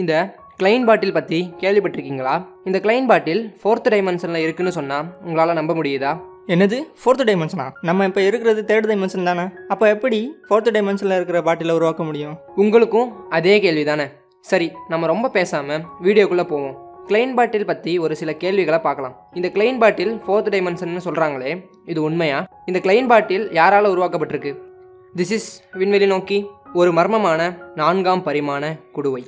இந்த கிளைன் பாட்டில் பற்றி கேள்விப்பட்டிருக்கீங்களா? இந்த கிளைன் பாட்டில் ஃபோர்த் டைமென்ஷனில் இருக்குன்னு சொன்னால் உங்களால் நம்ப முடியுதா? என்னது? ஃபோர்த்து டைமென்ஷனா நம்ம இப்போ இருக்கிறது தேர்ட் டைமென்ஷன் தானே? அப்போ எப்படி ஃபோர்த்து டைமென்ஷனில் இருக்கிற பாட்டிலை உருவாக்க முடியும்? உங்களுக்கும் அதே கேள்வி தானே சரி நம்ம ரொம்ப பேசாமல் வீடியோக்குள்ளே போவோம். கிளைன் பாட்டில் பற்றி ஒரு சில கேள்விகளை பார்க்கலாம். இந்த கிளைன் பாட்டில் ஃபோர்த் டைமென்ஷன் சொல்கிறாங்களே இது உண்மையா? இந்த கிளைன் பாட்டில் யாரால் உருவாக்கப்பட்டிருக்கு? திஸ் இஸ் விண்வெளி நோக்கி ஒரு மர்மமான நான்காம் பரிமாண குடுவை.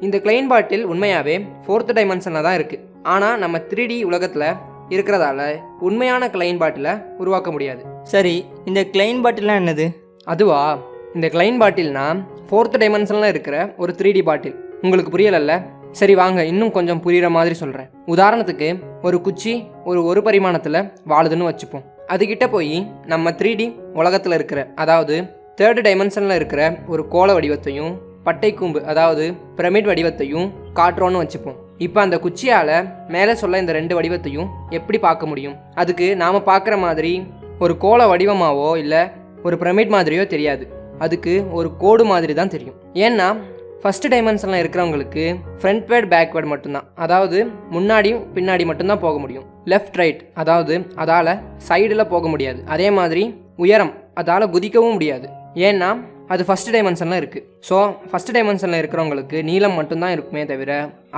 இந்த கிளைன் பாட்டில் உண்மையாகவே ஃபோர்த் டைமென்ஷனில் தான் இருக்குது ஆனால் நம்ம த்ரீ டி உலகத்தில் இருக்கிறதால உண்மையான கிளைன் பாட்டிலை உருவாக்க முடியாது. சரி இந்த கிளைன் பாட்டிலாம் என்னது? அதுவா? இந்த கிளைன் பாட்டில்னா ஃபோர்த் டைமென்ஷனில் இருக்கிற ஒரு த்ரீ டி பாட்டில் உங்களுக்கு புரியலல்ல? சரி வாங்க இன்னும் கொஞ்சம் புரிகிற மாதிரி சொல்கிறேன் உதாரணத்துக்கு ஒரு குச்சி ஒரு ஒரு பரிமாணத்தில் வாழுதுன்னு வச்சுப்போம். அதுகிட்ட போய் நம்ம த்ரீ டி உலகத்தில் இருக்கிற அதாவது தேர்டு டைமென்ஷனில் இருக்கிற ஒரு கோள வடிவத்தையும் பட்டைக்கூம்பு அதாவது பிரமிட் வடிவத்தையும் காட்டுறோன்னு வச்சுப்போம். இப்போ அந்த குச்சியால் மேலே சொல்ல இந்த ரெண்டு வடிவத்தையும் எப்படி பார்க்க முடியும்? அதுக்கு நாம் பார்க்குற மாதிரி ஒரு கோள வடிவமாவோ இல்லை ஒரு பிரமிட் மாதிரியோ தெரியாது. அதுக்கு ஒரு கோடு மாதிரி தான் தெரியும். ஏன்னா ஃபஸ்ட் டைமென்ஷனில் இருக்கிறவங்களுக்கு ஃப்ரண்ட் வேர்ட் பேக்வேர்டு மட்டும்தான். அதாவது முன்னாடியும் பின்னாடி மட்டும்தான் போக முடியும். லெஃப்ட் ரைட் அதாவது அதால் சைடில் போக முடியாது. அதே மாதிரி உயரம் அதால் குதிக்கவும் முடியாது. ஏன்னா அது ஃபஸ்ட் டைமென்ஷனில் இருக்குது ஸோ ஃபஸ்ட் டைமென்ஷனில் இருக்கிறவங்களுக்கு நீளம் மட்டும்தான் இருக்குமே தவிர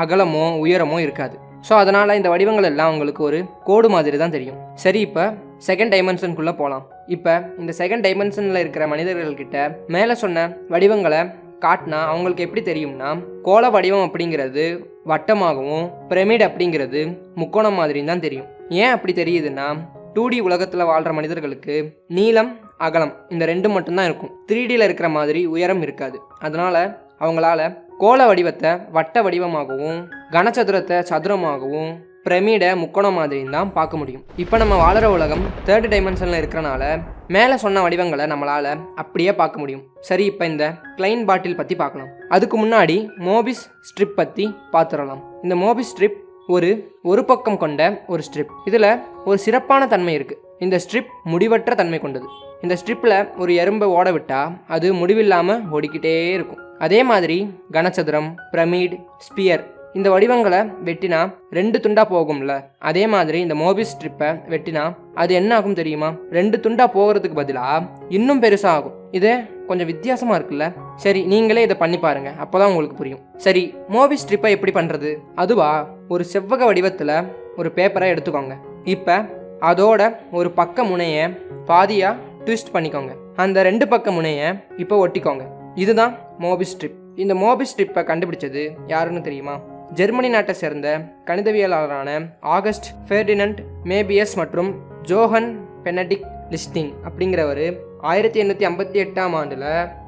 அகலமோ உயரமோ இருக்காது. ஸோ அதனால் இந்த வடிவங்கள் எல்லாம் உங்களுக்கு ஒரு கோடு மாதிரி தான் தெரியும். சரி இப்போ செகண்ட் டைமென்ஷனுக்குள்ளே போகலாம் இப்போ இந்த செகண்ட் டைமென்ஷனில் இருக்கிற மனிதர்கள்கிட்ட மேலே சொன்ன வடிவங்களை காட்டினா அவங்களுக்கு எப்படி தெரியும்னா கோள வடிவம் அப்படிங்கிறது வட்டமாகவும் பிரமிட் அப்படிங்கிறது முக்கோணம் மாதிரியும் தான் தெரியும். ஏன் அப்படி தெரியுதுன்னா டூ டி உலகத்தில் வாழ்கிற மனிதர்களுக்கு நீளம் அகலம். இந்த ரெண்டு மட்டும்தான் இருக்கும். த்ரீ டியில் இருக்கிற மாதிரி உயரம் இருக்காது. அதனால் அவங்களால கோள வடிவத்தை வட்ட வடிவமாகவும் கனச்சதுரத்தை சதுரமாகவும் பிரமிடை முக்கோணம் மாதிரியும் தான் பார்க்க முடியும். இப்போ நம்ம வாழுற உலகம் தேர்ட் டைமென்ஷனில் இருக்கிறனால மேலே சொன்ன வடிவங்களை நம்மளால் அப்படியே பார்க்க முடியும். சரி இப்போ இந்த கிளைன் பாட்டில் பற்றி பார்க்கலாம். அதுக்கு முன்னாடி மோபிஸ் ஸ்ட்ரிப் பற்றி பார்த்துடலாம். இந்த மோபிஸ் ஸ்ட்ரிப் ஒரு ஒரு பக்கம் கொண்ட ஒரு ஸ்ட்ரிப் இதில் ஒரு சிறப்பான தன்மை இருக்குது இந்த ஸ்ட்ரிப் முடிவற்ற தன்மை கொண்டது. இந்த ஸ்ட்ரிப்பில் ஒரு எறும்பை ஓட விட்டால் அது முடிவில்லாமல் ஓடிக்கிட்டே இருக்கும். அதே மாதிரி கனச்சதுரம் பிரமிட் ஸ்பியர் இந்த வடிவங்களை வெட்டினா ரெண்டு துண்டா போகும்ல. அதே மாதிரி இந்த மோபிஸ் ஸ்ட்ரிப்பை வெட்டினா அது என்ன ஆகும் தெரியுமா? ரெண்டு துண்டா போகிறதுக்கு பதிலாக இன்னும் பெருசாக ஆகும் இது கொஞ்சம் வித்தியாசமாக இருக்குல்ல? சரி நீங்களே இதை பண்ணி பாருங்க. அப்போதான் உங்களுக்கு புரியும். சரி மோபிஸ் ஸ்ட்ரிப்பை எப்படி பண்ணுறது அதுவா ஒரு செவ்வக வடிவத்தில் ஒரு பேப்பரை எடுத்துக்கோங்க. இப்போ அதோட ஒரு பக்க முனையை பாதியாக ட்விஸ்ட் பண்ணிக்கோங்க. அந்த ரெண்டு பக்க முனையை இப்போ ஒட்டிக்கோங்க. இதுதான் மோபிஸ் ஸ்ட்ரிப் இந்த மோபிஸ் ஸ்ட்ரிப்பை கண்டுபிடிச்சது யாருன்னு தெரியுமா? ஜெர்மனி நாட்டை சேர்ந்த கணிதவியலாளரான ஆகஸ்ட் ஃபெர்டினண்ட் மேபியஸ் மற்றும் ஜோஹன் பெனடிக் லிஸ்டிங் அப்படிங்கிறவர் ஆயிரத்தி எண்ணூற்றி ஐம்பத்தி எட்டாம் ஆண்டில்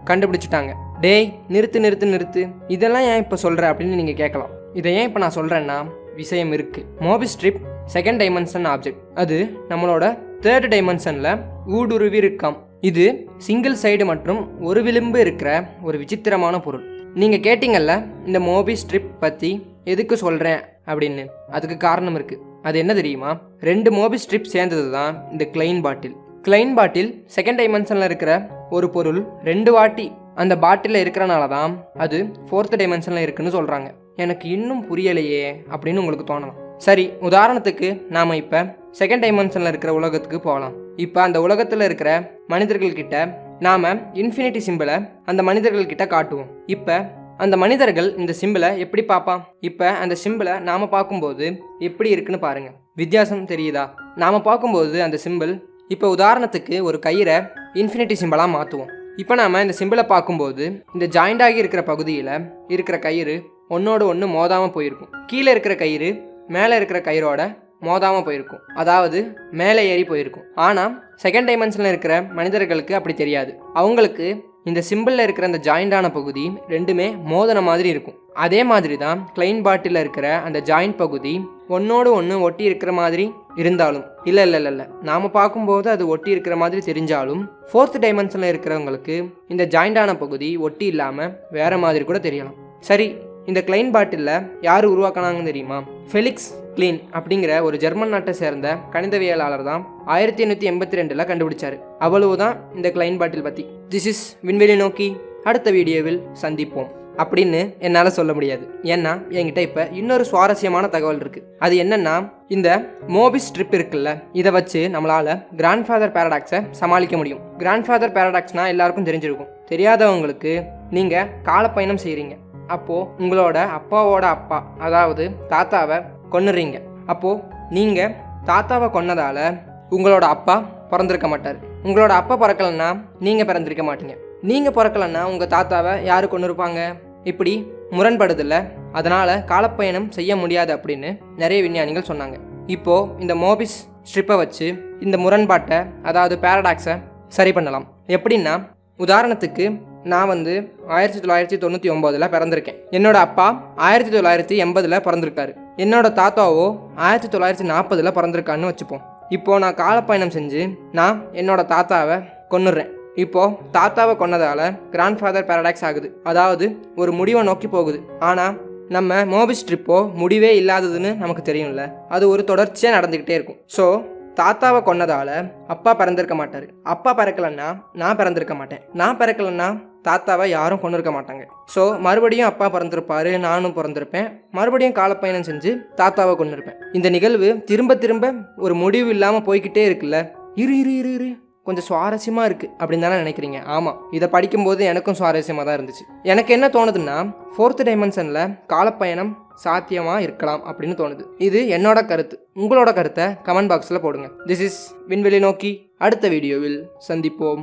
கண்டுபிடிச்சிட்டாங்க. டேய் நிறுத்து நிறுத்து நிறுத்து. இதெல்லாம் ஏன் இப்போ சொல்கிற அப்படின்னு நீங்கள் கேட்கலாம். இதை ஏன் இப்போ நான் சொல்கிறேன்னா விஷயம் இருக்குது Mobius strip second dimension object அது நம்மளோட தேர்ட் டைமென்ஷனில் ஊடுருவி இருக்காம். இது சிங்கிள் சைடு மற்றும் ஒரு விளிம்பு இருக்கிற ஒரு விசித்திரமான பொருள். நீங்கள் கேட்டிங்கல்ல இந்த மோபி ஸ்ட்ரிப் பற்றி எதுக்கு சொல்கிறேன் அப்படின்னு. அதுக்கு காரணம் இருக்குது அது என்ன தெரியுமா? ரெண்டு மோபி ஸ்ட்ரிப் சேர்ந்தது தான் இந்த Klein bottle Klein bottle second டைமென்ஷனில் இருக்கிற ஒரு பொருள் ரெண்டு வாட்டி அந்த பாட்டிலில் இருக்கிறனால தான் அது ஃபோர்த் டைமென்ஷனில் இருக்குன்னு சொல்கிறாங்க எனக்கு இன்னும் புரியலையே அப்படின்னு உங்களுக்கு தோணலாம். சரி உதாரணத்துக்கு நாம் இப்போ செகண்ட் டைமென்ஷனில் இருக்கிற உலகத்துக்கு போகலாம் இப்போ அந்த உலகத்தில் இருக்கிற மனிதர்கள்கிட்ட நாம் இன்ஃபினிட்டி சிம்பிளை அந்த மனிதர்கள்கிட்ட காட்டுவோம். இப்போ அந்த மனிதர்கள் இந்த சிம்பிளை எப்படி பார்ப்பான் இப்போ அந்த சிம்பிளை நாம் பார்க்கும்போது எப்படி இருக்குன்னு பாருங்கள் வித்தியாசம் தெரியுதா? நாம் பார்க்கும்போது அந்த சிம்பிள் இப்போ உதாரணத்துக்கு ஒரு கயிறை இன்ஃபினிட்டி சிம்பிளாக மாற்றுவோம் இப்போ நாம் இந்த சிம்பிளை பார்க்கும்போது இந்த ஜாயிண்டாகி இருக்கிற பகுதியில் இருக்கிற கயிறு ஒன்றோடு ஒன்று மோதாமல் போயிருக்கும். கீழே இருக்கிற கயிறு மேலே இருக்கிற கயிறோட மோதாமல் போயிருக்கும். அதாவது மேலே ஏறி போயிருக்கும். ஆனால் செகண்ட் டைமென்ஷனில் இருக்கிற மனிதர்களுக்கு அப்படி தெரியாது. அவங்களுக்கு இந்த சிம்பிளில் இருக்கிற அந்த ஜாயிண்டான பகுதி ரெண்டுமே மோதன மாதிரி இருக்கும். அதே மாதிரி தான் கிளைன் பாட்டில் இருக்கிற அந்த ஜாயிண்ட் பகுதி ஒன்னோடு ஒன்று ஒட்டி இருக்கிற மாதிரி இருந்தாலும் இல்லை இல்லை இல்லை இல்லை. நாம் பார்க்கும்போது அது ஒட்டி இருக்கிற மாதிரி தெரிஞ்சாலும் ஃபோர்த் டைமென்ஷனில் இருக்கிறவங்களுக்கு இந்த ஜாயிண்டான பகுதி ஒட்டி இல்லாமல் வேறு மாதிரி கூட தெரியலாம். சரி இந்த கிளைன் பாட்டிலில் யார் உருவாக்கினாங்கன்னு தெரியுமா? ஃபெலிக்ஸ் கிளீன் அப்படிங்கிற ஒரு ஜெர்மன் நாட்டை சேர்ந்த கணிதவியலாளர் தான் ஆயிரத்தி எண்ணூற்றி எண்பத்தி ரெண்டில் கண்டுபிடிச்சார். அவ்வளவுதான் இந்த கிளைன் பாட்டில் பற்றி திஸ் இஸ் விண்வெளி நோக்கி. அடுத்த வீடியோவில் சந்திப்போம். அப்படின்னு என்னால் சொல்ல முடியாது. ஏன்னா என்கிட்ட இப்போ இன்னொரு சுவாரஸ்யமான தகவல் இருக்குது அது என்னென்னா இந்த மோபிஸ் ஸ்ட்ரிப் இருக்குல்ல இதை வச்சு நம்மளால் கிராண்ட்ஃபாதர் பேரடாக்ஸை சமாளிக்க முடியும். கிராண்ட்ஃபாதர் பேரடாக்ஸ்னால் எல்லாருக்கும் தெரிஞ்சிருக்கும். தெரியாதவங்களுக்கு நீங்கள் காலப்பயணம் செய்கிறீங்க அப்போது உங்களோட அப்பாவோட அப்பா அதாவது தாத்தாவை கொன்னுறீங்க. அப்போது நீங்கள் தாத்தாவை கொன்னதால் உங்களோட அப்பா பிறந்திருக்க மாட்டார். உங்களோட அப்பா பிறக்கலன்னா நீங்கள் பிறந்திருக்க மாட்டீங்க. நீங்கள் பிறக்கலன்னா உங்கள் தாத்தாவை யார் கொண்டு இருப்பாங்க இப்படி முரண்படுதில்ல. அதனால் காலப்பயணம் செய்ய முடியாது அப்படின்னு நிறைய விஞ்ஞானிகள் சொன்னாங்க. இப்போது இந்த மோபிஸ் ஸ்ட்ரிப்பை வச்சு இந்த முரண்பாட்டை அதாவது பேரடாக்ஸை சரி பண்ணலாம். எப்படின்னா உதாரணத்துக்கு நான் வந்து ஆயிரத்தி தொள்ளாயிரத்தி தொண்ணூற்றி ஒம்போதில் பிறந்திருக்கேன். என்னோட அப்பா ஆயிரத்தி தொள்ளாயிரத்தி எண்பதில் பிறந்திருக்காரு. என்னோட தாத்தாவோ ஆயிரத்தி தொள்ளாயிரத்தி நாற்பதில் பிறந்திருக்கான்னு வச்சுப்போம். இப்போது நான் காலப்பயணம் செஞ்சு நான் என்னோட தாத்தாவை கொன்னுடுறேன். இப்போது தாத்தாவை கொன்னதால கிராண்ட்ஃபாதர் பேரடாக்ஸ் ஆகுது. அதாவது ஒரு முடிவை நோக்கி போகுது. ஆனால் நம்ம மோபிஸ் ட்ரிப்போ முடிவே இல்லாததுன்னு நமக்கு தெரியும்ல. அது ஒரு தொடர்ச்சியாக நடந்துக்கிட்டே இருக்கும். ஸோ தாத்தாவை கொன்னதால அப்பா பிறந்திருக்க மாட்டார். அப்பா பிறக்கலன்னா நான் பிறந்திருக்க மாட்டேன். நான் பிறக்கலன்னா தாத்தாவை யாரும் கொண்டு இருக்க மாட்டாங்க. ஸோ மறுபடியும் அப்பா பிறந்திருப்பாரு நானும் பிறந்திருப்பேன். மறுபடியும் காலப்பயணம் செஞ்சு தாத்தாவை கொண்டு இருப்பேன் இந்த நிகழ்வு திரும்ப திரும்ப ஒரு முடிவு இல்லாமல் போய்கிட்டே இருக்குல்ல? இரு இரு இரு இரு. கொஞ்சம் சுவாரஸ்யமாக இருக்குது அப்படின்னு தானே நினைக்கிறீங்க? ஆமாம் இதை படிக்கும்போது எனக்கும் சுவாரஸ்யமாக தான் இருந்துச்சு. எனக்கு என்ன தோணுதுன்னா ஃபோர்த்து டைமென்ஷனில் காலப்பயணம் சாத்தியமாக இருக்கலாம் அப்படின்னு தோணுது. இது என்னோட கருத்து. உங்களோட கருத்தை கமெண்ட் பாக்ஸில் போடுங்க. திஸ் இஸ் விண்வெளி நோக்கி அடுத்த வீடியோவில் சந்திப்போம்.